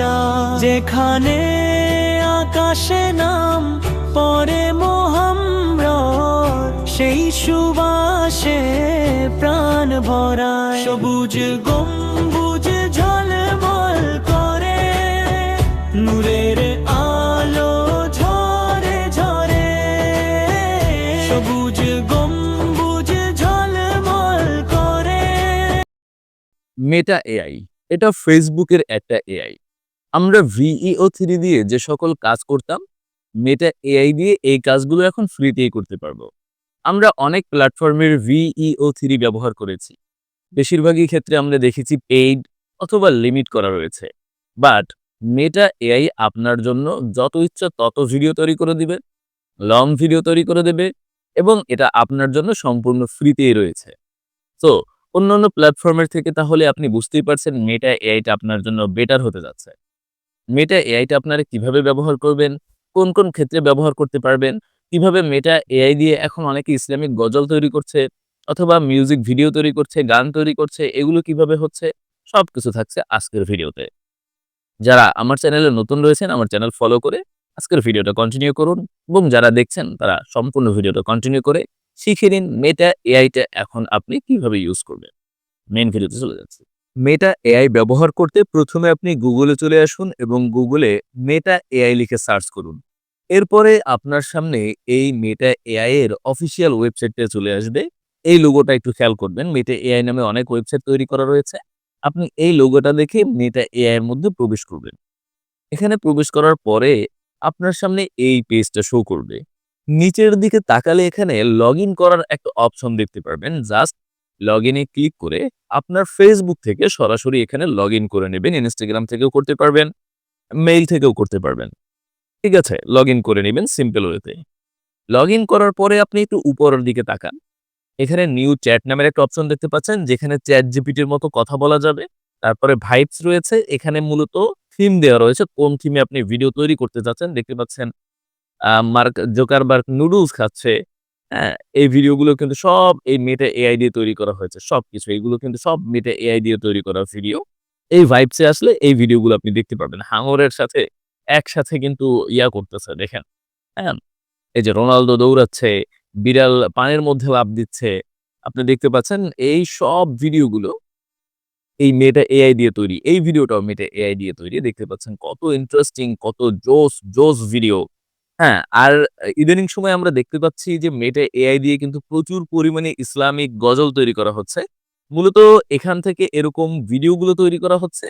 চায় যেখানে আকাশে নাম পরে মোহাম্মদ সেই সুবাসে প্রাণ ভরায়। সবুজ গম্বুজ ঝলমল করে, নূরের আলো ঝরে ঝরে। সবুজ গম্বুজ ঝলমল করে। মেটা এআই এটা ফেসবুকের একটা এআই আমরা ভিইও থ্রি দিয়ে যে সকল কাজ করতাম মেটা এআই দিয়ে এই কাজগুলো এখন ফ্রিতেই করতে পারব। আমরা অনেক প্ল্যাটফর্মের ভিইও থ্রি ব্যবহার করেছি। বেশিরভাগই ক্ষেত্রে আমরা দেখেছি পেইড অথবা লিমিট করা রয়েছে। বাট মেটা এআই আপনার জন্য যত ইচ্ছা তত ভিডিও তৈরি করে দিবে লং ভিডিও তৈরি করে দেবে এবং এটা আপনার জন্য সম্পূর্ণ ফ্রিতেই রয়েছে। তো অন্যান্য প্ল্যাটফর্মের থেকে তাহলে আপনি বুঝতেই পারছেন মেটা এআইটা আপনার জন্য বেটার হতে যাচ্ছে। মেটা এআইটা আপনারা কীভাবে ব্যবহার করবেন? কোন কোন ক্ষেত্রে ব্যবহার করতে পারবেন? কীভাবে মেটা এআই দিয়ে এখন অনেকে ইসলামিক গজল তৈরি করছে? অথবা মিউজিক ভিডিও তৈরি করছে, গান তৈরি করছে, এগুলো কীভাবে হচ্ছে? সব কিছু থাকছে আজকের ভিডিওতে। যারা আমার চ্যানেলে নতুন রয়েছেন, আমার চ্যানেল ফলো করে আজকের ভিডিওটা কন্টিনিউ করুন এবং যারা দেখছেন, তারা সম্পূর্ণ ভিডিওটা কন্টিনিউ করে শিখে নিন মেটা এআইটা এখন আপনি কীভাবে ইউজ করবেন। মেন ভিডিওতে চলে যাচ্ছে। মেটা এআই ব্যবহার করতে প্রথমে আপনি গুগলে চলে আসুন এবং গুগলে মেটা এআই লিখে সার্চ করুন। এরপরে আপনার সামনে এই মেটা এআই এর অফিসিয়াল ওয়েবসাইটটা চলে আসবে। এই লোগোটা একটু খেয়াল করবেন মেটা এআই নামে অনেক ওয়েবসাইট তৈরি করা রয়েছে। আপনি এই লোগোটা দেখে মেটা এআই এর মধ্যে প্রবেশ করবেন। এখানে প্রবেশ করার পরে আপনার সামনে এই পেজটা শো করবে। নিচের দিকে তাকালে এখানে লগ করার একটা অপশন দেখতে পারবেন জাস্ট লগ ইনে ক্লিক করে আপনার ফেসবুক থেকে সরাসরি এখানে লগ ইন করে নেবেন ইনস্টাগ্রাম থেকেও করতে পারবেন মেইল থেকেও করতে পারবেন। ঠিক আছে লগ ইন করে নেবেন সিম্পল ওয়েতে লগ ইন করার পরে আপনি একটু উপরের দিকে তাকান। এখানে নিউ চ্যাট নামের একটা অপশন দেখতে পাচ্ছেন, যেখানে চ্যাট জিপিটির মতো কথা বলা যাবে। তারপরে ভাইবস রয়েছে, এখানে মূলত থিম দেওয়া রয়েছে, কোন থিমে আপনি ভিডিও তৈরি করতে যাচ্ছেন। দেখতে পাচ্ছেন মার্ক জোকারবার্গ নুডলস খাচ্ছে। এই ভিডিওগুলো কিন্তু সব এই মেটা এআই দিয়ে তৈরি করা হয়েছে, সবকিছু। এগুলো কিন্তু সব মেটা এআই দিয়ে তৈরি করা ভিডিও। এই ভাইবসে আসলে এই ভিডিওগুলো আপনি দেখতে পারবেন। হাঙরের সাথে, একসাথে কিন্তু ইয়া করতেছে, দেখেন। হ্যাঁ এই যে রোনালদো দৌড়াচ্ছে, বিড়াল পানির মধ্যে লাভ দিচ্ছে। আপনি দেখতে পাচ্ছেন এই সব ভিডিওগুলো এই মেটা এআই দিয়ে তৈরি। এই ভিডিওটাও মেটা এআই দিয়ে তৈরি। দেখতে পাচ্ছেন কত ইন্টারেস্টিং কত জোস জোস ভিডিও। হ্যাঁ আর ইদানিং সময় আমরা দেখতে পাচ্ছি যে মেটা এআই দিয়ে কিন্তু প্রচুর পরিমাণে ইসলামিক গজল তৈরি করা হচ্ছে। মূলত এখান থেকে এরকম ভিডিওগুলো তৈরি করা হচ্ছে।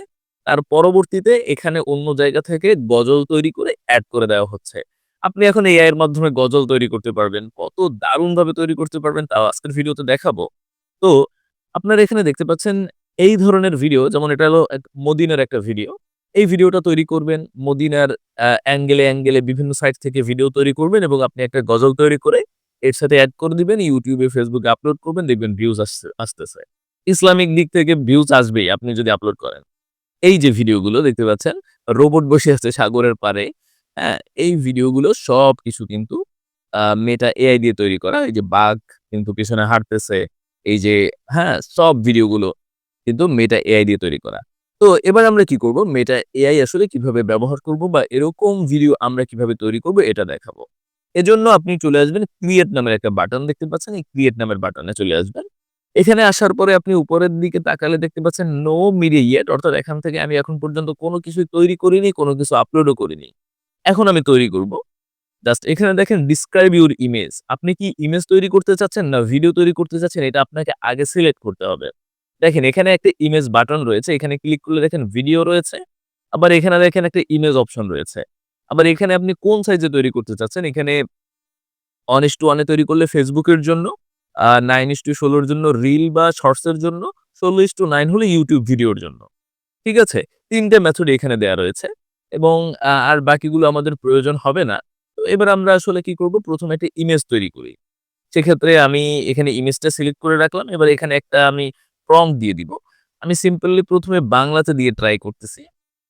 তার পরবর্তীতে এখানে অন্য জায়গা থেকে গজল তৈরি করে অ্যাড করে দেওয়া হচ্ছে। আপনি এখন এআই এর মাধ্যমে গজল তৈরি করতে পারবেন, কত দারুণ ভাবে তৈরি করতে পারবেন তাও আজকের ভিডিওতে দেখাবো। তো, আপনারা এখানে দেখতে পাচ্ছেন এই ধরনের ভিডিও, যেমন এটা হলো এক মদিনার একটা ভিডিও। এই ভিডিওটা তৈরি করবেন। মদিনার অ্যাঙ্গেলে অ্যাঙ্গেলে বিভিন্ন সাইট থেকে ভিডিও তৈরি করবেন এবং আপনি একটা গজল তৈরি করে এর সাথে অ্যাড করে দিবেন ইউটিউবে ফেসবুকে আপলোড করবেন, দেখবেন ভিউজ আসতে আসতেছে। ইসলামিক দিক থেকে ভিউজ আসবেই, আপনি যদি আপলোড করেন। এই যে ভিডিওগুলো দেখতে পাচ্ছেন রোবট বসে আছে সাগরের পারে হ্যাঁ এই ভিডিওগুলো সব কিছু কিন্তু মেটা এআই দিয়ে তৈরি করা, এই যে বাঘ কিন্তু পিছনে হাঁটতেছে, এই যে হ্যাঁ সব ভিডিওগুলো কিন্তু মেটা এআই দিয়ে তৈরি করা। তো এবার আমরা কি করব? মেটা এআই আসলে কীভাবে ব্যবহার করব? বা এরকম ভিডিও আমরা কীভাবে তৈরি করব? এটা দেখাবো। এজন্য আপনি চলে আসবেন ক্রিয়েট নামের একটা বাটন দেখতে পাচ্ছেন। এই ক্রিয়েট নামের বাটনে চলে আসবেন। এখানে আসার পরে আপনি উপরের দিকে তাকালে দেখতে পাচ্ছেন নো মিডিয়া ইয়েট অর্থাৎ এখান থেকে আমি এখন পর্যন্ত কোনো কিছু তৈরি করিনি, কোনো কিছু আপলোডও করিনি। এখন আমি তৈরি করব। জাস্ট এখানে দেখেন ডিসক্রাইব ইউর ইমেজ আপনি কি ইমেজ তৈরি করতে চাচ্ছেন না ভিডিও তৈরি করতে চাচ্ছেন, এটা আপনাকে আগে সিলেক্ট করতে হবে। দেখেন, এখানে একটা ইমেজ বাটন রয়েছে, এখানে ক্লিক করলে দেখেন ভিডিও রয়েছে, আবার এখানে দেখেন একটা ইমেজ অপশন রয়েছে। আবার এখানে আপনি কোন সাইজে তৈরি করতে চাচ্ছেন? এখানে অন ইস টু ওয়ানে তৈরি করলে ফেসবুকের জন্য নাইন ইস টু ষোলোর জন্য রিল বা শর্টসের জন্য, ষোলো ইস টু নাইন হলে ইউটিউব ভিডিওর জন্য। ঠিক আছে? তিনটে মেথড এখানে দেয়া রয়েছে, এবং আর বাকিগুলো আমাদের প্রয়োজন হবে না। তো এবার আমরা আসলে কি করব? প্রথমে একটা ইমেজ তৈরি করি। সেক্ষেত্রে আমি এখানে ইমেজটা সিলেক্ট করে রাখলাম। এবার এখানে একটা আমি প্রম্পট দিয়ে দিব আমি সিম্পলি প্রথমে বাংলাতে দিয়ে ট্রাই করতেছি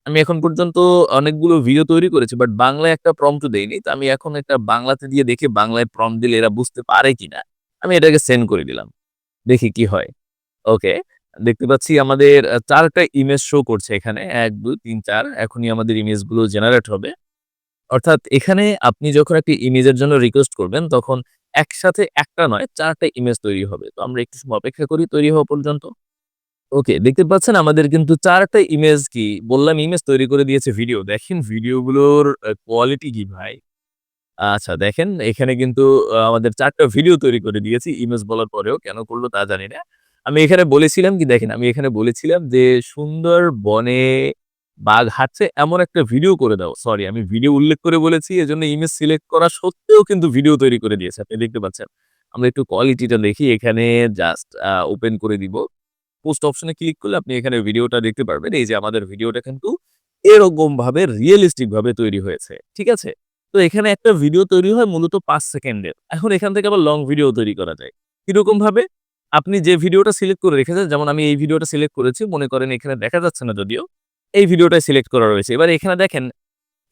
আমি এখন পর্যন্ত অনেকগুলো ভিডিও তৈরি করেছি বাট বাংলায় একটা প্রম্পট দেইনি। তো আমি এখন একটা বাংলাতে দিয়ে দেখি বাংলায় প্রম্পট দিলে এরা বুঝতে পারে কিনা। আমি এটাকে সেন্ড করে দিলাম। দেখি কি হয়। ওকে। দেখতে পাচ্ছি আমাদের চারটা ইমেজ শো করছে এখানে। ১, ২, ৩, ৪ এখনই আমাদের ইমেজগুলো জেনারেট হবে। অর্থাৎ এখানে আপনি যখন একটি ইমেজের জন্য রিকোয়েস্ট করবেন তখন একসাথে একটা নয় ৪ টা ইমেজ তৈরি হবে। তো আমরা একটু সময় অপেক্ষা করি তৈরি হওয়া পর্যন্ত। ওকে, দেখতে পাচ্ছেন আমাদের কিন্তু ৪ টা ইমেজ কি বললাম ইমেজ তৈরি করে দিয়েছে ভিডিও। দেখেন ভিডিওগুলোর কোয়ালিটি কি ভাই। আচ্ছা দেখেন এখানে কিন্তু আমাদের ৪ টা ভিডিও তৈরি করে দিয়েছি ইমেজ বলার পরেও কেন করল তা জানি না। আমি এখানে বলেছিলাম কি দেখেন আমি এখানে বলেছিলাম যে সুন্দর বনে বাঘ হাঁটছে, এমন একটা ভিডিও করে দাও। সরি আমি ভিডিও উল্লেখ করে বলেছি, এজন্য ইমেজ সিলেক্ট করা সত্ত্বেও কিন্তু ভিডিও তৈরি করে দিয়েছে। আপনি দেখতে পাচ্ছেন। আমরা একটু কোয়ালিটিটা দেখি, এখানে জাস্ট ওপেন করে দিব। পোস্ট অপশনে ক্লিক করলে আপনি এখানে ভিডিওটা দেখতে পারবেন। এই যে আমাদের ভিডিওটা কিন্তু এরকম ভাবে রিয়েলিস্টিক ভাবে তৈরি হয়েছে। ঠিক আছে? তো এখানে একটা ভিডিও তৈরি হয় মূলত পাঁচ সেকেন্ডের। এখন এখান থেকে আবার লং ভিডিও তৈরি করা যায়। কীরকম ভাবে? আপনি যে ভিডিওটা সিলেক্ট করে রেখেছেন, যেমন আমি এই ভিডিওটা সিলেক্ট করেছি। মনে করেন এখানে দেখা যাচ্ছে না যদিও। এই ভিডিওটাই সিলেক্ট করা রয়েছে। এবার এখানে দেখেন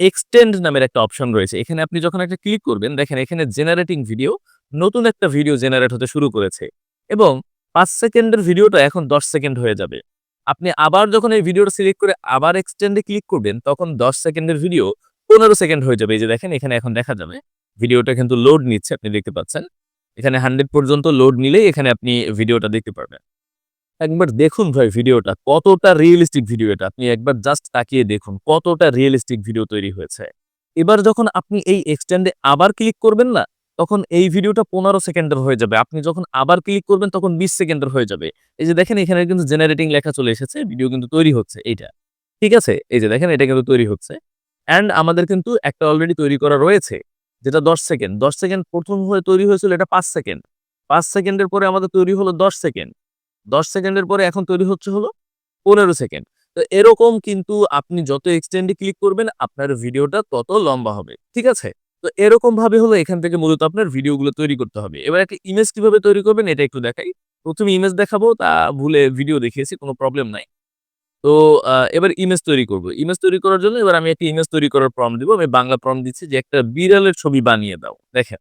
এক্সটেন্ড নামের একটা অপশন রয়েছে। এখানে আপনি যখন একটা ক্লিক করবেন, দেখেন এখানে জেনারেটিং ভিডিও নতুন একটা ভিডিও জেনারেট হতে শুরু করেছে। এবং পাঁচ সেকেন্ডের ভিডিওটা এখন ১০ সেকেন্ড হয়ে যাবে। আপনি আবার যখন এই ভিডিওটা সিলেক্ট করে আবার এক্সটেন্ডে ক্লিক করবেন, তখন ১০ সেকেন্ডের ভিডিও ১৫ সেকেন্ড হয়ে যাবে। এই যে দেখেন, এখানে এখন দেখা যাবে। ভিডিওটা কিন্তু লোড নিচ্ছে, আপনি দেখতে পাচ্ছেন। এখানে 100 পর্যন্ত লোড নিলেই এখানে আপনি ভিডিওটা দেখতে পারবেন। একবার দেখুন ভাই ভিডিওটা, কতটা রিয়েলিস্টিক ভিডিও এটা। আপনি একবার জাস্ট তাকিয়ে দেখুন কতটা রিয়েলিস্টিক ভিডিও তৈরি হয়েছে। এবার যখন আপনি এই এক্সটেন্ড আবার ক্লিক করবেন না, তখন এই ভিডিওটা ১৫ সেকেন্ডের হয়ে যাবে। আপনি যখন আবার ক্লিক করবেন, তখন ২০ সেকেন্ডের হয়ে যাবে। এই যে দেখেন, এখানে কিন্তু জেনারেটিং লেখা চলে এসেছে। ভিডিও কিন্তু তৈরি হচ্ছে এইটা। ঠিক আছে? এই যে দেখেন, এটা কিন্তু তৈরি হচ্ছে। অ্যান্ড আমাদের কিন্তু একটা অলরেডি তৈরি করা রয়েছে। যেটা ১০ সেকেন্ড। ১০ সেকেন্ড প্রথম হয়ে তৈরি হয়েছিল এটা পাঁচ সেকেন্ড। পাঁচ সেকেন্ডের পরে আমাদের তৈরি হলো ১০ সেকেন্ড। ১০ সেকেন্ডের পরে এখন তৈরি হচ্ছে হলো ১৫ সেকেন্ড। তো এরকম কিন্তু আপনি যত এক্সটেন্ডে ক্লিক করবেন, আপনার ভিডিওটা তত লম্বা হবে। ঠিক আছে? তো এরকম ভাবে হলো এখান থেকে মূলত আপনার ভিডিওগুলো তৈরি করতে হবে। এবার একটা ইমেজ কীভাবে তৈরি করবেন, এটা একটু দেখাই। প্রথমে ইমেজ দেখাবো, তা ভুলে ভিডিও দেখিয়েছি, কোনো প্রবলেম নাই। তো এবার ইমেজ তৈরি করব। ইমেজ তৈরি করার জন্য এবার আমি একটা ইমেজ তৈরি করার প্রম্পট দিব। আমি বাংলা প্রম্পট দিচ্ছি যে একটা বিড়ালের ছবি বানিয়ে দাও। দেখেন।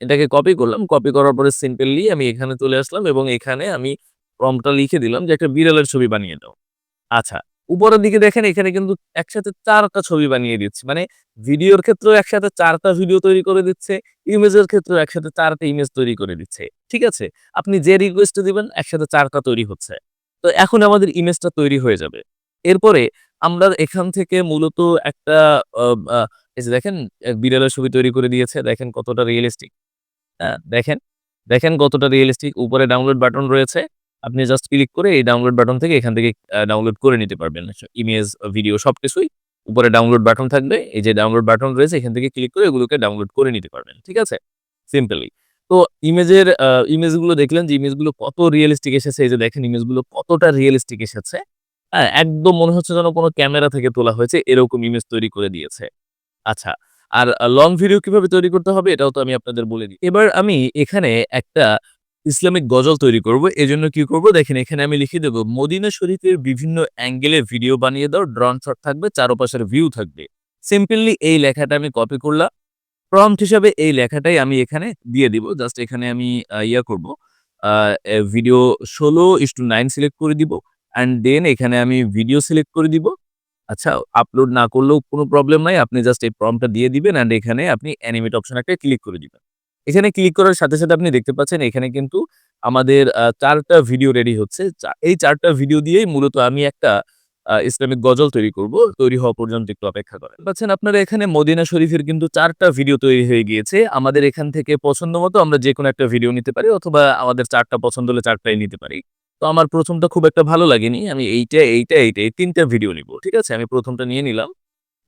এটাকে কপি করলাম। কপি করার পরে সিম্পলি আমি এখানে চলে আসলাম এবং এখানে আমি প্রম্পটটা লিখে দিলাম যে একটা বিড়ালের ছবি বানিয়ে দাও। আচ্ছা। উপরের দিকে দেখেন এখানে কিন্তু একসাথে ৪ টা ছবি বানিয়ে দিচ্ছে। মানে ভিডিওর ক্ষেত্রেও একসাথে ৪ টা ভিডিও তৈরি করে দিচ্ছে। ইমেজের ক্ষেত্রেও একসাথে চারটা ইমেজ তৈরি করে দিচ্ছে। ঠিক আছে? আপনি যে রিকোয়েস্ট দিবেন একসাথে ৪ টা তৈরি হচ্ছে। তো এখন আমাদের ইমেজটা তৈরি হয়ে যাবে। এরপরে আমরা এখান থেকে মূলত একটা দেখেন বিড়ালের ছবি তৈরি করে দিয়েছে। দেখেন কতটা রিয়েলিস্টিক হ্যাঁ, দেখেন। দেখেন কতটা রিয়েলিস্টিক উপরে ডাউনলোড বাটন রয়েছে। আপনি জাস্ট ক্লিক করে এই ডাউনলোড বাটন থেকে এখান থেকে ডাউনলোড করে নিতে পারবেন। ইমেজ, ভিডিও সবকিছুই। উপরে ডাউনলোড বাটন থাকবে। এই যে ডাউনলোড বাটন রয়েছে এখান থেকে ক্লিক করে এগুলোকে ডাউনলোড করে নিতে পারবেন। ঠিক আছে? সিম্পলি। তো ইমেজের ইমেজগুলো দেখলেন যে ইমেজগুলো কত রিয়েলিস্টিক এসেছে। এই যে দেখেন ইমেজগুলো কতটা রিয়েলিস্টিক এসেছে। হ্যাঁ, একদম মনে হচ্ছে যেন কোনো ক্যামেরা থেকে তোলা হয়েছে এরকম ইমেজ তৈরি করে দিয়েছে। আচ্ছা। আর লং ভিডিও কীভাবে তৈরি করতে হবে এটাও তো আমি আপনাদের বলে দিই। এবার আমি এখানে একটা ইসলামিক গজল তৈরি করব। এজন্য কি করব দেখেন এখানে আমি লিখে দেব মদিনা শরীফের বিভিন্ন অ্যাঙ্গেলে ভিডিও বানিয়ে দাও। ড্রন শট থাকবে, চারপাশের ভিউ থাকবে। সিম্পলি এই লেখাটা আমি কপি করলাম। প্রম্পট হিসাবে এই লেখাটাই আমি এখানে দিয়ে দিব। জাস্ট এখানে আমি ইয়া করব। আ এ ভিডিও ১৬:৯ সিলেক্ট করে দিব। অ্যান্ড দেন এখানে আমি ভিডিও সিলেক্ট করে দিব। আচ্ছা আপলোড না করলেও কোনো প্রবলেম নাই। আপনি জাস্ট এই প্রম্পটটা দিয়ে দিবেন অ্যান্ড এখানে আপনি অ্যানিমেট অপশন একটা ক্লিক করে দিবেন। এখানে ক্লিক করার সাথে, সাথে আপনি দেখতে পাচ্ছেন এখানে কিন্তু আমাদের ৪ ভিডিও রেডি হচ্ছে। এই চারটা ভিডিও দিয়েই মূলত আমি একটা ইসলামিক গজল তৈরি করব। তৈরি হওয়া পর্যন্ত একটু অপেক্ষা করেন। পাচ্ছেন আপনারা এখানে মদিনা শরীফের কিন্তু চারটা ভিডিও তৈরি হয়ে গিয়েছে। আমাদের এখান থেকে পছন্দ মতো আমরা যেকোনো একটা ভিডিও নিতে পারি অথবা আমাদের চারটা পছন্দ হলে চারটাই নিতে পারি। তো আমার প্রথমটা খুব একটা ভালো লাগেনি। আমি এইটা, এইটা, এইটা এই ৩ টা ভিডিও নিব। ঠিক আছে? আমি প্রথমটা নিয়ে নিলাম।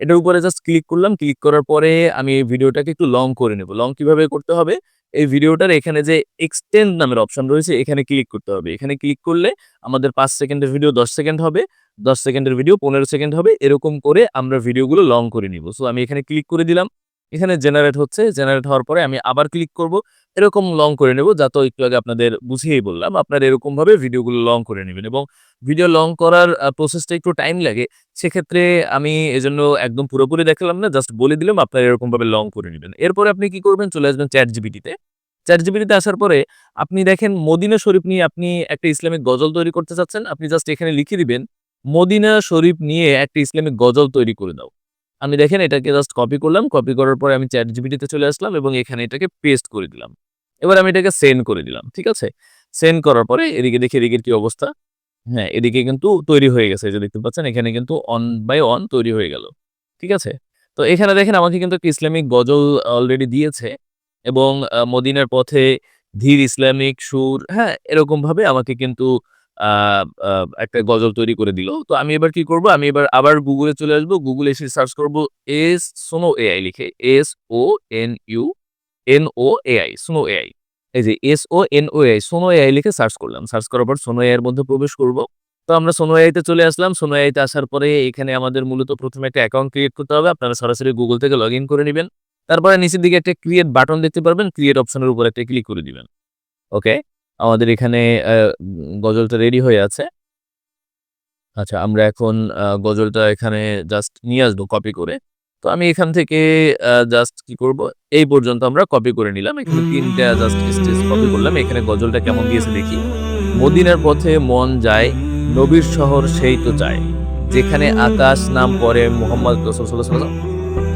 এটার উপরে জাস্ট ক্লিক করলাম। ক্লিক করার পরে আমি এই ভিডিওটাকে একটু লং করে নেব। লং কীভাবে করতে হবে? এই ভিডিওটার এখানে যে এক্সটেন্ড নামের অপশন রয়েছে, এখানে ক্লিক করতে হবে। এখানে ক্লিক করলে আমাদের পাঁচ সেকেন্ডের ভিডিও ১০ সেকেন্ড হবে। ১০ সেকেন্ডের ভিডিও ১৫ সেকেন্ড হবে। এরকম করে আমরা ভিডিওগুলো লং করে নিব। সো আমি এখানে ক্লিক করে দিলাম। এখানে জেনারেট হচ্ছে জেনারেট হওয়ার পরে আমি আবার ক্লিক করব। এরকম লং করে নেব যা তো একটু আগে আপনাদের বুঝিয়েই বললাম, আপনারা এরকমভাবে ভিডিওগুলো লং করে নেবেন এবং ভিডিও লং করার প্রসেসটা একটু টাইম লাগে। সেক্ষেত্রে আমি এজন্য একদম পুরোপুরি দেখালাম না জাস্ট বলে দিলাম, আপনারা এরকমভাবে লং করে নেবেন। এরপরে আপনি কি করবেন, চলে আসবেন চ্যাট জিবিটিতে চ্যাট জিবিটিতে আসার পরে আপনি দেখেন, মদিনা শরীফ নিয়ে আপনি একটা ইসলামিক গজল তৈরি করতে চাচ্ছেন, আপনি জাস্ট এখানে লিখে দিবেন, মদিনা শরীফ নিয়ে একটা ইসলামিক গজল তৈরি করে দাও। আমি দেখেন এটাকে জাস্ট কপি করলাম কপি করার পরে আমি চ্যাট জিবিটিতে চলে আসলাম এবং এখানে এটাকে পেস্ট করে দিলাম। এবার আমি এটাকে সেন্ড করে দিলাম, ঠিক আছে? সেন্ড করার পরে এদিকে দেখি এদিকের কি অবস্থা। হ্যাঁ এদিকে কিন্তু তৈরি হয়ে গেছে যে দেখতে পাচ্ছেন, এখানে কিন্তু অন বাই অন তৈরি হয়ে গেল, ঠিক আছে? তো এখানে দেখেন আমাকে কিন্তু একটা ইসলামিক গজল অলরেডি দিয়েছে এবং মদিনার পথে ধীর ইসলামিক সুর হ্যাঁ এরকমভাবে আমাকে কিন্তু একটা গজল তৈরি করে দিল। তো আমি এবার কি করব? আমি এবার আবার গুগলে চলে আসব। গুগলে এসে সার্চ করব এস সোনো এআই লিখে S O N U N O AI Suno AI এই যে S O N O AI Suno AI লিখে সার্চ করলাম। সার্চ করার পর সোনো এআই এর মধ্যে প্রবেশ করব। তো আমরা সোনো এআইতে চলে আসলাম। সোনো এআইতে আসার পরে এখানে আমাদের মূলত প্রথমে একটা অ্যাকাউন্ট ক্রিয়েট করতে হবে। আপনারা সরাসরি গুগল থেকে লগ করে নেবেন। তারপরে নিচের দিকে একটা ক্রিয়েট বাটন দেখতে পারবেন। ক্রিয়েট অপশনের উপর একটা ক্লিক করে দিবেন। ওকে আমাদের এখানে গজলটা রেডি হয়ে আছে। আচ্ছা আমরা এখন গজলটা এখানে জাস্ট নিয়ে আসব কপি করে। তো আমি এখান থেকে জাস্ট কি করব? এই পর্যন্ত আমরা কপি করে নিলাম। এখানে তিনটা জাস্ট স্টেজ কপি করলাম। এখানে গজলটা কেমন দিয়েছে দেখি। মদিনার পথে মন যায়, নবীর শহর সেই তো চায়। যেখানে আকাশ নাম পরে মোহাম্মদ রসুল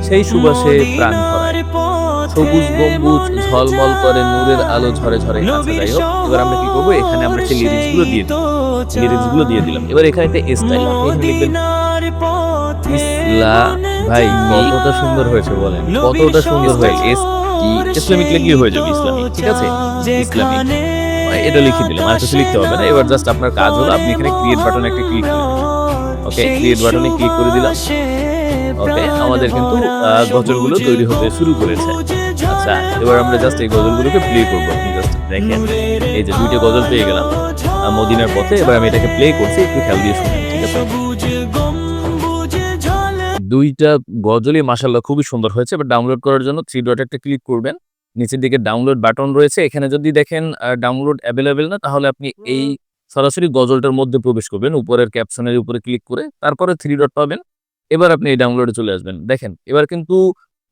সেই সুবাসে প্রাণ ভরায়। সবুজ গম্বুজ ঝলমল করে নূরের আলো ঝরে ঝরে আচ্ছা যাই হোক এবার আমরা কি করব? এখানে আমরা সেই দিয়ে দিই দিয়ে দিলাম। এবার এখানে একটা স্টাইল আপনি লিখবেন ইসলা ভাই কতটা সুন্দর হয়েছে বলেন। কতটা সুন্দর হয়েছে। এস কি? ইসলামিক লিখলে হয়ে যাবে ইসলামিক ঠিক আছে? ইসলামিক। এটা লিখে দিলাম। আর কিছু লিখতে হবে না। এবার জাস্ট আপনার কাজ হলো আপনি এখানে ক্রিয়েট বাটনে একটা ক্লিক করে ওকে ক্রিয়েট বাটনে ক্লিক করে দিলাম। ওকে আমাদের কিন্তু গজলগুলো তৈরি হতে শুরু করেছে। আচ্ছা এবার আমরা জাস্ট এই গজলগুলোকে প্লে করব। আপনি জাস্ট দেখেন, এই যে দুইটা গজল পেয়ে গেলাম মদিনার পথে। এবার আমি এটাকে প্লে করছি, একটু খেয়াল দিয়ে শুনুন, ঠিক আছে? দুইটা গজলই মাসাল্লাহ খুবই সুন্দর হয়েছে, এবার ডাউনলোড করার জন্য থ্রি ডট একটা ক্লিক করবেন। নিচের দিকে ডাউনলোড বাটন রয়েছে, এখানে যদি দেখেন ডাউনলোড অ্যাভেলেবেল না, তাহলে আপনি এই সরাসরি গজলটার মধ্যে প্রবেশ করবেন, উপরের ক্যাপশনের উপরে ক্লিক করে, তারপরে থ্রি ডট পাবেন। এবার আপনি এই ডাউনলোডে চলে আসবেন। দেখেন, এবার কিন্তু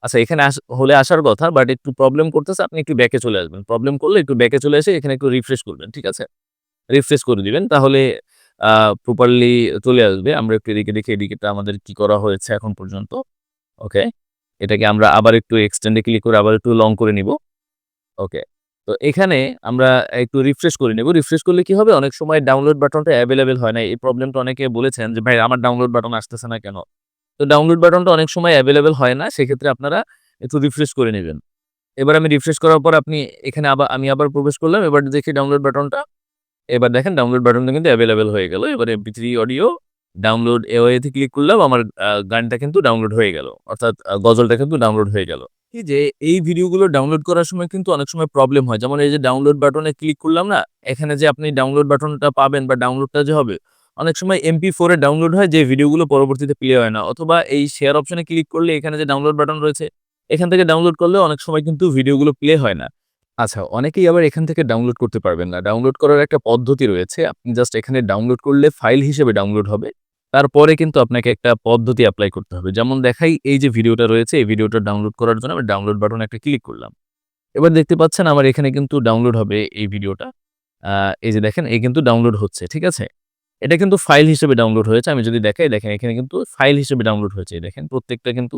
আচ্ছা এখানে হলে আসার কথা বাট একটু প্রবলেম করতেছে, আপনি একটু ব্যাকে চলে আসবেন। প্রবলেম করলে একটু ব্যাকে চলে এসে এখানে একটু রিফ্রেশ করবেন, ঠিক আছে? রিফ্রেশ করে দিবেন, তাহলে প্রপারলি চলে আসবে। আমরা একটু এদিকে দেখে এদিকেটা আমাদের কি করা হয়েছে এখন পর্যন্ত ওকে এটাকে আমরা আবার একটু এক্সটেন্ডে ক্লিক করে আবার একটু লং করে নিব ওকে তো এখানে আমরা একটু রিফ্রেশ করে নেব। রিফ্রেশ করলে কি হবে? অনেক সময় ডাউনলোড বাটনটা অ্যাভেলেবেল হয় না। এই প্রবলেমটা অনেকে বলেছেন যে, ভাই, আমার ডাউনলোড বাটন আসতেছে না কেন? তো ডাউনলোড বাটনটা অনেক সময় অ্যাভেলেবেল হয় না, সেক্ষেত্রে আপনারা একটু রিফ্রেশ করে নেবেন। এবার আমি রিফ্রেশ করার পর আপনি এখানে আবার, আমি আবার প্রবেশ করলাম, এবার দেখি ডাউনলোড বাটনটা এবার দেখেন ডাউনলোড বাটনটা কিন্তু অ্যাভেলেবেল হয়ে গেল। এবার এমপি থ্রি অডিও ডাউনলোড এওয়েতে ক্লিক করলাম, আমার গানটা কিন্তু ডাউনলোড হয়ে গেল। অর্থাৎ গজলটা কিন্তু ডাউনলোড হয়ে গেল। কি যে, এই ভিডিওগুলো ডাউনলোড করার সময় কিন্তু অনেক সময় প্রবলেম হয়। যেমন এই যে ডাউনলোড বাটনে ক্লিক করলাম না, এখানে যে আপনি ডাউনলোড বাটনটা পাবেন বা ডাউনলোডটা যে হবে অনেক সময় এমপি ফোরে ডাউনলোড হয় যে ভিডিওগুলো পরবর্তীতে প্লে হয় না। অথবা এই শেয়ার অপশনে ক্লিক করলে এখানে যে ডাউনলোড বাটন রয়েছে, এখান থেকে ডাউনলোড করলে অনেক সময় কিন্তু ভিডিওগুলো প্লে হয় না। আচ্ছা অনেকেই আবার এখান থেকে ডাউনলোড করতে পারবেন না। ডাউনলোড করার একটা পদ্ধতি রয়েছে, আপনি জাস্ট এখানে ডাউনলোড করলে ফাইল হিসেবে ডাউনলোড হবে। তারপরে কিন্তু আপনাকে একটা পদ্ধতি অ্যাপ্লাই করতে হবে। যেমন দেখাই, এই যে ভিডিওটা রয়েছে, এই ভিডিওটা ডাউনলোড করার জন্য আমি ডাউনলোড বাটনে একটা ক্লিক করলাম। এবার দেখতে পাচ্ছেন আমার এখানে কিন্তু ডাউনলোড হবে এই ভিডিওটা এই যে দেখেন, এই কিন্তু ডাউনলোড হচ্ছে, ঠিক আছে? এটা কিন্তু ফাইল হিসেবে ডাউনলোড হয়েছে। আমি যদি দেখাই, দেখেন এখানে কিন্তু ফাইল হিসেবে ডাউনলোড হয়েছে। দেখেন, প্রত্যেকটা কিন্তু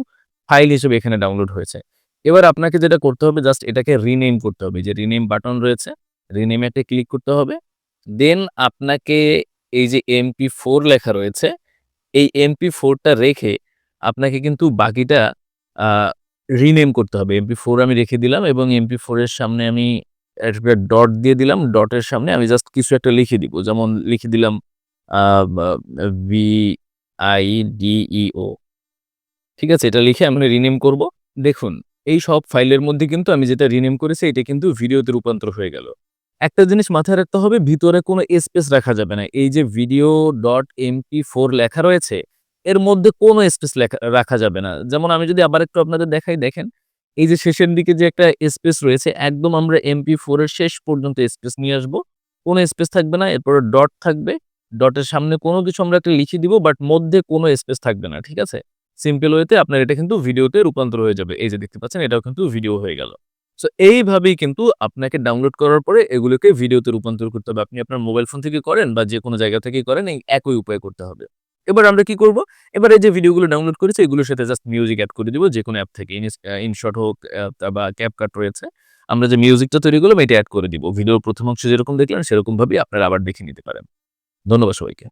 ফাইল হিসেবে এখানে ডাউনলোড হয়েছে। এবার আপনাকে যেটা করতে হবে, জাস্ট এটাকে রিনেম করতে হবে। যে রিনেম বাটন রয়েছে, রিনেমে একটা ক্লিক করতে হবে। দেন আপনাকে এই যে এমপি ফোর লেখা রয়েছে, এই এমপি ফোরটা রেখে আপনাকে কিন্তু বাকিটা রিনেম করতে হবে। এমপি ফোর আমি রেখে দিলাম এবং এমপি ফোরের সামনে আমি একটা ডট দিয়ে দিলাম। ডটের সামনে আমি জাস্ট কিছু একটা লিখে দিব। যেমন লিখে দিলাম ভি আই ডিইও ঠিক আছে, এটা লিখে আমি রিনেম করব। দেখুন, এই সব ফাইলের মধ্যে কিন্তু আমি যেটা রিনেম করেছি, এটা কিন্তু ভিডিওতে রূপান্তর হয়ে গেল। একটা জিনিস মাথায় রাখতে হবে, ভিতরে কোনো স্পেস রাখা যাবে না। এই যে ভিডিও ডট এমপি ফোর লেখা রয়েছে, এর মধ্যে কোনো স্পেস লেখা, রাখা যাবে না। যেমন আমি যদি আবার একটু আপনাদের দেখাই, দেখেন, এই যে শেষের দিকে যে একটা স্পেস রয়েছে, একদম আমরা এমপি ফোরের শেষ পর্যন্ত স্পেস নিয়ে আসব। কোনো স্পেস থাকবে না, এরপরে ডট থাকবে। ডটের সামনে কোনো কিছু আমরা একটা লিখে দিব বাট মধ্যে কোনো স্পেস থাকবে না, ঠিক আছে? সিম্পল ওয়েতে আপনার এটা কিন্তু ভিডিওতে রূপান্তর হয়ে যাবে। এই যে দেখতে পাচ্ছেন, এটাও কিন্তু ভিডিও হয়ে গেল। সো এইভাবেই কিন্তু আপনাকে ডাউনলোড করার পরে এগুলোকে ভিডিওতে রূপান্তর করতে হবে। আপনি আপনার মোবাইল ফোন থেকে করেন বা যে কোনো জায়গা থেকেই করেন, এই একই উপায় করতে হবে। এবার আমরা কি করব? এবার এই যে ভিডিওগুলো ডাউনলোড করেছি, এগুলোর সাথে জাস্ট মিউজিক অ্যাড করে দিব, যে কোনো অ্যাপ থেকে। ইনশট হোক বা ক্যাপকাট রয়েছে, আমরা যে মিউজিকটা তৈরি করলাম, এটা অ্যাড করে দিব। ভিডিওর প্রথম অংশ যেরকম দেখলেন সেরকম ভাবেই আপনারা আবার দেখে নিতে পারেন। ধন্যবাদ সবাইকে।